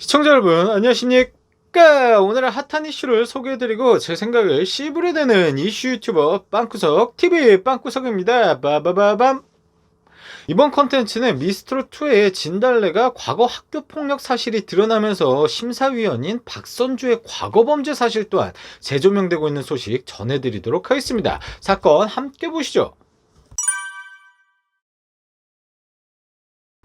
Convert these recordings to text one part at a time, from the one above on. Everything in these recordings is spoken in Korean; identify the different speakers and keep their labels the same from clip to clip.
Speaker 1: 시청자 여러분 안녕하십니까? 오늘은 핫한 이슈를 소개해드리고 제 생각을 씨부려대는 이슈 유튜버 빵구석 TV 빵구석입니다. 빠바바밤. 이번 컨텐츠는 미스트롯2의 진달래가 과거 학교 폭력 사실이 드러나면서 심사위원인 박선주의 과거 범죄 사실 또한 재조명되고 있는 소식 전해드리도록 하겠습니다. 사건 함께 보시죠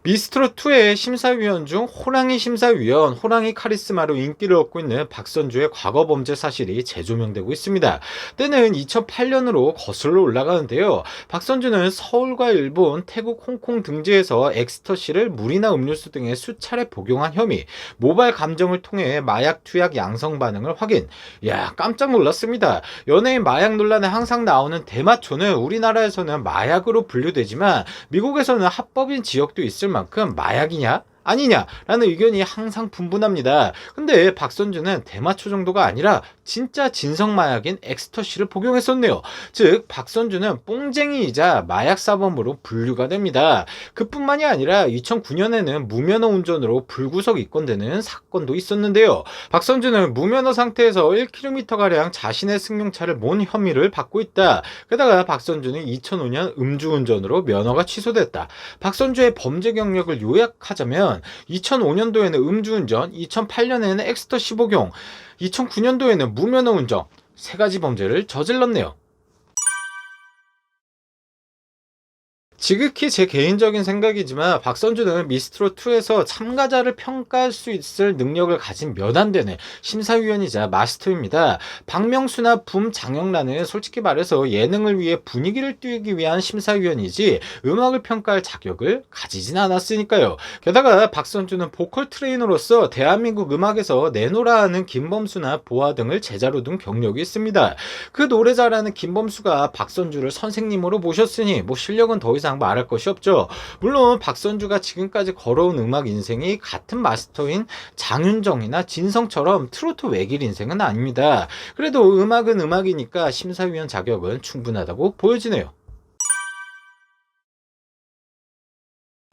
Speaker 1: 미스트롯2의 심사위원 중 호랑이 심사위원, 호랑이 카리스마로 인기를 얻고 있는 박선주의 과거 범죄 사실이 재조명되고 있습니다. 때는 2008년으로 거슬러 올라가는데요. 박선주는 서울과 일본, 태국, 홍콩 등지에서 엑스터시를 물이나 음료수 등에 수차례 복용한 혐의, 모발 감정을 통해 마약 투약 양성 반응을 확인. 야, 깜짝 놀랐습니다. 연예인 마약 논란에 항상 나오는 대마초는 우리나라에서는 마약으로 분류되지만 미국에서는 합법인 지역도 있을 만큼 마약이냐? 아니냐라는 의견이 항상 분분합니다. 근데 박선주는 대마초 정도가 아니라 진짜 진성 마약인 엑스터시를 복용했었네요. 즉 박선주는 뽕쟁이이자 마약 사범으로 분류가 됩니다. 그뿐만이 아니라 2009년에는 무면허 운전으로 불구속 입건되는 사건도 있었는데요. 박선주는 무면허 상태에서 1km 가량 자신의 승용차를 몬 혐의를 받고 있다. 게다가 박선주는 2005년 음주운전으로 면허가 취소됐다. 박선주의 범죄 경력을 요약하자면 2005년도에는 음주운전, 2008년에는 엑스터시 복용, 2009년도에는 무면허 운전 세 가지 범죄를 저질렀네요. 지극히 제 개인적인 생각이지만 박선주는 미스트롯2에서 참가자를 평가할 수 있을 능력을 가진 몇 안 되는 심사위원이자 마스터입니다. 박명수나 붐 장영란은 솔직히 말해서 예능을 위해 분위기를 띄우기 위한 심사위원이지 음악을 평가할 자격을 가지진 않았으니까요. 게다가 박선주는 보컬 트레이너로서 대한민국 음악에서 내노라 하는 김범수나 보아 등을 제자로 둔 경력이 있습니다. 그 노래 잘하는 김범수가 박선주를 선생님으로 모셨으니 뭐 실력은 더 이상 말할 것이 없죠. 물론 박선주가 지금까지 걸어온 음악 인생이 같은 마스터인 장윤정이나 진성처럼 트로트 외길 인생은 아닙니다. 그래도 음악은 음악이니까 심사위원 자격은 충분하다고 보여지네요.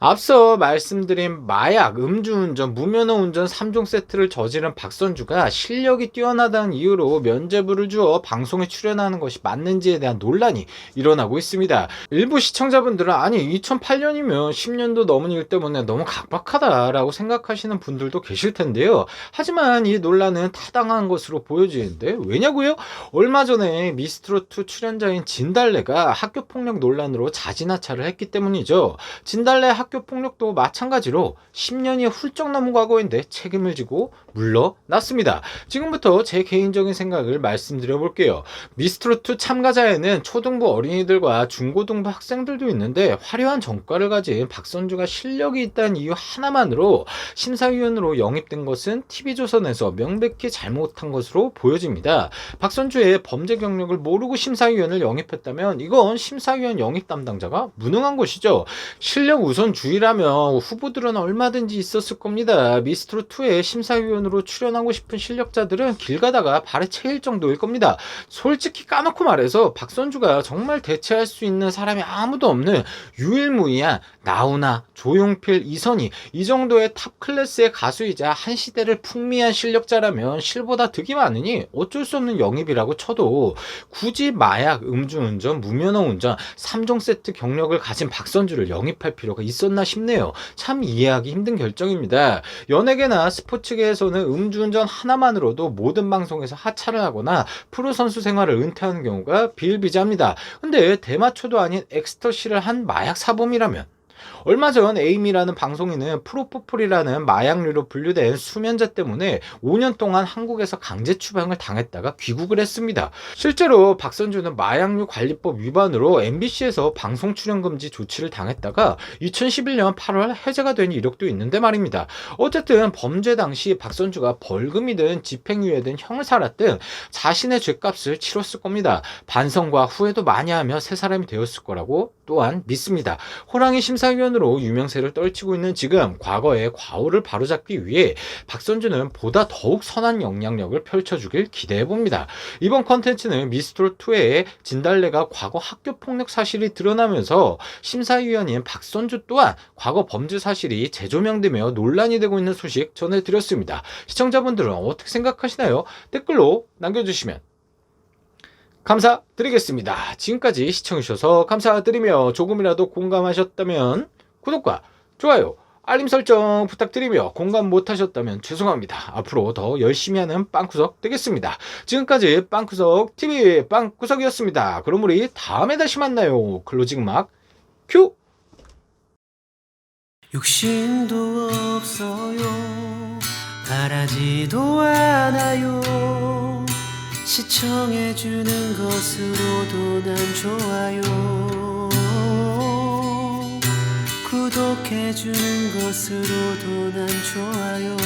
Speaker 1: 앞서 말씀드린 마약, 음주운전, 무면허 운전 3종 세트를 저지른 박선주가 실력이 뛰어나다는 이유로 면죄부를 주어 방송에 출연하는 것이 맞는지에 대한 논란이 일어나고 있습니다. 일부 시청자분들은 아니 2008년이면 10년도 넘은 일 때문에 너무 각박하다라고 생각하시는 분들도 계실 텐데요. 하지만 이 논란은 타당한 것으로 보여지는데 왜냐고요? 얼마 전에 미스트롯2 출연자인 진달래가 학교폭력 논란으로 자진하차를 했기 때문이죠. 진달래 학 학교 폭력도 마찬가지로 10년이 훌쩍 넘은 과거인데 책임을 지고 물러났습니다. 지금부터 제 개인적인 생각을 말씀드려 볼게요. 미스트롯2 참가자에는 초등부 어린이들과 중고등부 학생들도 있는데 화려한 전과를 가진 박선주가 실력이 있다는 이유 하나만으로 심사위원으로 영입된 것은 TV조선에서 명백히 잘못한 것으로 보여집니다. 박선주의 범죄 경력을 모르고 심사위원을 영입했다면 이건 심사위원 영입 담당자가 무능한 것이죠. 실력 우선 주 의라면 후보들은 얼마든지 있었을 겁니다. 미스트롯2에 심사위원으로 출연하고 싶은 실력자들은 길 가다가 발에 채일 정도일 겁니다. 솔직히 까놓고 말해서 박선주가 정말 대체할 수 있는 사람이 아무도 없는 유일무이한 나훈아, 조용필, 이선희 이 정도의 탑 클래스의 가수이자 한 시대를 풍미한 실력자라면 실보다 득이 많으니 어쩔 수 없는 영입이라고 쳐도 굳이 마약, 음주운전, 무면허 운전 3종 세트 경력을 가진 박선주를 영입할 필요가 있었 나 싶네요. 참 이해하기 힘든 결정입니다. 연예계나 스포츠계에서는 음주운전 하나만으로도 모든 방송에서 하차를 하거나 프로 선수 생활을 은퇴하는 경우가 비일비재합니다. 근데 대마초도 아닌 엑스터시를 한 마약 사범이라면 얼마 전 에이미라는 방송인은 프로포폴이라는 마약류로 분류된 수면제 때문에 5년 동안 한국에서 강제 추방을 당했다가 귀국을 했습니다. 실제로 박선주는 마약류 관리법 위반으로 MBC에서 방송 출연 금지 조치를 당했다가 2011년 8월 해제가 된 이력도 있는데 말입니다. 어쨌든 범죄 당시 박선주가 벌금이든 집행유예든 형을 살았든 자신의 죄값을 치렀을 겁니다. 반성과 후회도 많이 하며 새 사람이 되었을 거라고 또한 믿습니다. 호랑이 심사 심사위원으로 유명세를 떨치고 있는 지금 과거의 과오를 바로잡기 위해 박선주는 보다 더욱 선한 영향력을 펼쳐주길 기대해봅니다. 이번 컨텐츠는 미스트롯2의 진달래가 과거 학교 폭력 사실이 드러나면서 심사위원인 박선주 또한 과거 범죄 사실이 재조명되며 논란이 되고 있는 소식 전해드렸습니다. 시청자분들은 어떻게 생각하시나요? 댓글로 남겨주시면 감사드리겠습니다. 지금까지 시청해주셔서 감사드리며 조금이라도 공감하셨다면 구독과 좋아요, 알림 설정 부탁드리며 공감 못하셨다면 죄송합니다. 앞으로 더 열심히 하는 빵구석 되겠습니다. 지금까지 빵구석 TV 빵구석이었습니다. 그럼 우리 다음에 다시 만나요. 클로징 음악 큐!
Speaker 2: 욕심도 없어요 바라지도 않아요 시청해주는 것으로도 난 좋아요. 구독해주는 것으로도 난 좋아요